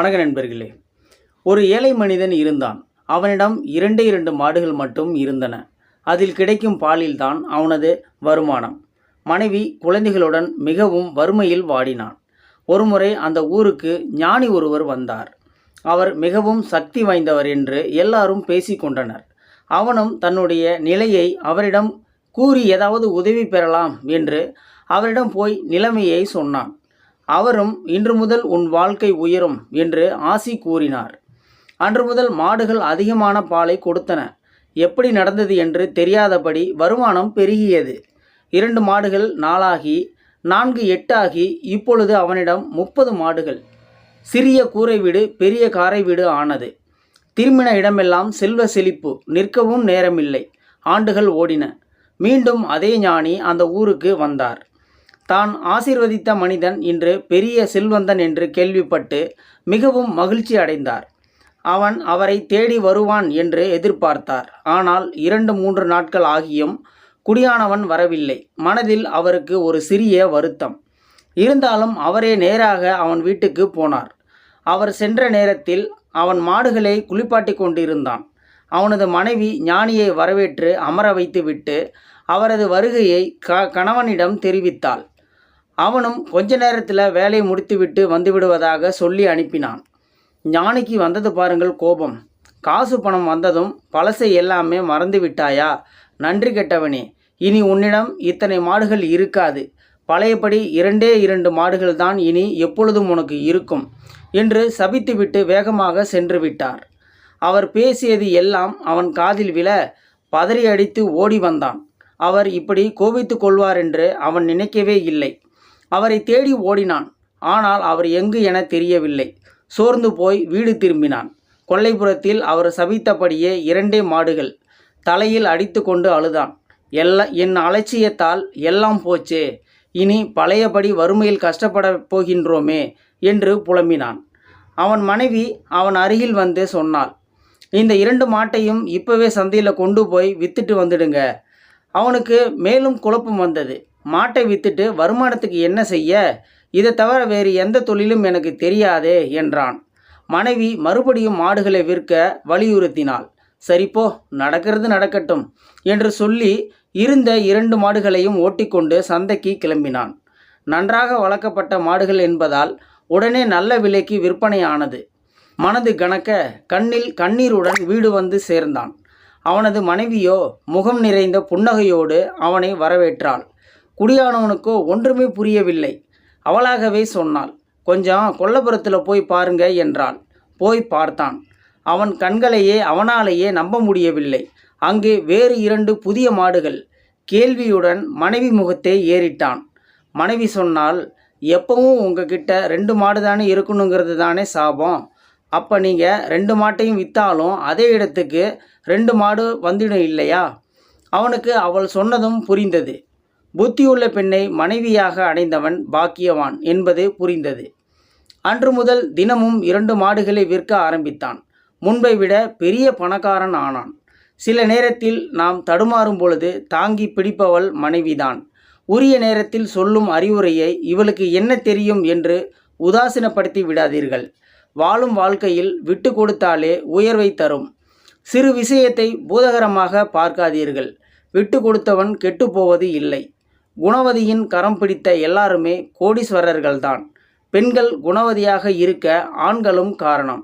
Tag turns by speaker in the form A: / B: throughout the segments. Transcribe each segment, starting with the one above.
A: வணக்க நண்பர்களே. ஒரு ஏழை மனிதன் இருந்தான். அவனிடம் இரண்டே இரண்டு மாடுகள் மட்டும் இருந்தன. அதில் கிடைக்கும் பாலில்தான் அவனது வருமானம். மனைவி குழந்தைகளுடன் மிகவும் வறுமையில் வாடினான். ஒருமுறை அந்த ஊருக்கு ஞானி ஒருவர் வந்தார். அவர் மிகவும் சக்தி வாய்ந்தவர் என்று எல்லாரும் பேசிக்கொண்டனர் அவனும் தன்னுடைய நிலையை அவரிடம் கூறி ஏதாவது உதவி பெறலாம் என்று அவரிடம் போய் நிலைமையை சொன்னான். அவரும் இன்று முதல் உன் வாழ்க்கை உயரும் என்று ஆசி கூறினார். அன்று முதல் மாடுகள் அதிகமான பாலை கொடுத்தன. எப்படி நடந்தது என்று தெரியாதபடி வருமானம் பெருகியது. இரண்டு மாடுகள் நாளாகி நான்கு எட்டாகி இப்பொழுது அவனிடம் முப்பது மாடுகள். சிறிய கூரை வீடு பெரிய காரை வீடு ஆனது. திரும்பின இடமெல்லாம் செல்வ செழிப்பு நிற்கவும் நேரமில்லை. ஆண்டுகள் ஓடின. மீண்டும் அதே ஞானி அந்த ஊருக்கு வந்தார். தான் ஆசிர்வதித்த மனிதன் இன்று பெரிய செல்வந்தன் என்று கேள்விப்பட்டு மிகவும் மகிழ்ச்சி அடைந்தார். அவன் அவரை தேடி வருவான் என்று எதிர்பார்த்தார். ஆனால் இரண்டு மூன்று நாட்கள் ஆகியும் குடியானவன் வரவில்லை. மனதில் அவருக்கு ஒரு சிறிய வருத்தம். இருந்தாலும் அவரே நேராக அவன் வீட்டுக்கு போனார். அவர் சென்ற நேரத்தில் அவன் மாடுகளை குளிப்பாட்டி கொண்டிருந்தான். அவனது மனைவி ஞானியை வரவேற்று அமர வைத்துவிட்டு அவரது வருகையை க கணவனிடம் தெரிவித்தாள். அவனும் கொஞ்ச நேரத்தில் வேலையை முடித்துவிட்டு வந்துவிடுவதாக சொல்லி அனுப்பினான். ஞானிக்கு வந்தது பாருங்கள் கோபம். காசு பணம் வந்ததும் பழசை எல்லாமே மறந்து விட்டாயா? நன்றி கெட்டவனே இனி உன்னிடம் இத்தனை மாடுகள் இருக்காது. பழையபடி இரண்டே இரண்டு மாடுகள் தான் இனி எப்பொழுதும் உனக்கு இருக்கும் என்று சபித்துவிட்டு வேகமாக சென்று விட்டார். அவர் பேசியது எல்லாம் அவன் காதில் விழ பதறி அடித்து ஓடி வந்தான். அவர் இப்படி கோபித்து கொள்வார் என்று அவன் நினைக்கவே இல்லை. அவரை தேடி ஓடினான். ஆனால் அவர் எங்கு என தெரியவில்லை. சோர்ந்து போய் வீடு திரும்பினான். கொல்லைப்புறத்தில் அவர் சபித்தபடியே இரண்டே மாடுகள் தலையில் அடித்து கொண்டு அழுதான். எல்லா என் அலட்சியத்தால் எல்லாம் போச்சே. இனி பழையபடி வறுமையில் கஷ்டப்படப் போகின்றோமே என்று புலம்பினான். அவன் மனைவி அவன் அருகில் வந்து சொன்னாள் இந்த இரண்டு மாட்டையும் இப்போவே சந்தையில் கொண்டு போய் வித்துட்டு வந்துடுங்க. அவனுக்கு மேலும் குழப்பம் வந்தது. மாட்டை வித்துட்டு வருமானத்துக்கு என்ன செய்ய? இதை தவிர வேறு எந்த தொழிலும் எனக்கு தெரியாதே என்றான். மனைவி மறுபடியும் மாடுகளை விற்க வலியுறுத்தினாள். சரிப்போ நடக்கிறது நடக்கட்டும் என்று சொல்லி இருந்த இரண்டு மாடுகளையும் ஓட்டிக்கொண்டு சந்தைக்கு கிளம்பினான். நன்றாக வளர்க்கப்பட்ட மாடுகள் என்பதால் உடனே நல்ல விலைக்கு விற்பனையானது. மனது கணக்க கண்ணில் கண்ணீருடன் வீடு வந்து சேர்ந்தான். அவனது மனைவியோ முகம் நிறைந்த புன்னகையோடு அவனை வரவேற்றாள். குடியானவனுக்கோ ஒன்றுமே புரியவில்லை. அவளாகவே சொன்னாள் கொஞ்சம் கொல்லபுரத்தில் போய் பாருங்க என்றாள். போய் பார்த்தான். அவன் கண்களையே அவனாலேயே நம்ப முடியவில்லை. அங்கே வேறு இரண்டு புதிய மாடுகள். கேள்வியுடன் மனைவி முகத்தை ஏறிட்டான். மனைவி சொன்னால் எப்பவும் உங்ககிட்ட ரெண்டு மாடு தானே இருக்கணுங்கிறது தானே சாபம். அப்போ நீங்கள் ரெண்டு மாட்டையும் விற்றாலும் அதே இடத்துக்கு ரெண்டு மாடு வந்துடும் இல்லையா? அவனுக்கு அவள் சொன்னதும் புரிந்தது. புத்தியுள்ள பெண்ணை மனைவியாக அடைந்தவன் பாக்கியவான் என்பது புரிந்தது. அன்று முதல் தினமும் இரண்டு மாடுகளை விற்க ஆரம்பித்தான். முன்பை விட பெரிய பணக்காரன் ஆனான். சில நேரத்தில் நாம் தடுமாறும் பொழுது தாங்கி பிடிப்பவள் மனைவிதான். உரிய நேரத்தில் சொல்லும் அறிவுரையை இவளுக்கு என்ன தெரியும் என்று உதாசீனப்படுத்தி விடாதீர்கள். வாழும் வாழ்க்கையில் விட்டு கொடுத்தாலே உயர்வை தரும். சிறு விஷயத்தை பூதகரமாக பார்க்காதீர்கள். விட்டு கொடுத்தவன் கெட்டுப்போவது இல்லை. குணவதியின் கரம் பிடித்த எல்லாருமே கோடீஸ்வரர்கள்தான். பெண்கள் குணவதியாக இருக்க ஆண்களும் காரணம்.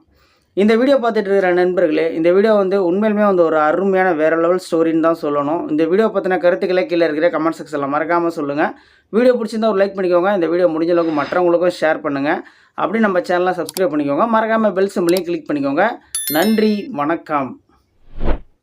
A: இந்த வீடியோ பார்த்துட்டு இருக்கிற நண்பர்களே இந்த வீடியோ வந்து உண்மையிலுமே வந்து ஒரு அருமையான வேறு லெவல் ஸ்டோரின்னு தான் சொல்லணும். இந்த வீடியோ பற்றின கருத்துக்களை கீழே இருக்கிற கமெண்ட் செக்ஷனில் மறக்காமல் சொல்லுங்கள் வீடியோ பிடிச்சிருந்தா ஒரு லைக் பண்ணிக்கோங்க. இந்த வீடியோ முடிஞ்ச அளவுக்கு மற்றவங்களுக்கும் ஷேர் பண்ணுங்கள் அப்படி நம்ம சேனலை சப்ஸ்கிரைப் பண்ணிக்கோங்க. மறக்காமல் பெல் சிம்லையும் கிளிக் பண்ணிக்கோங்க. நன்றி வணக்கம்.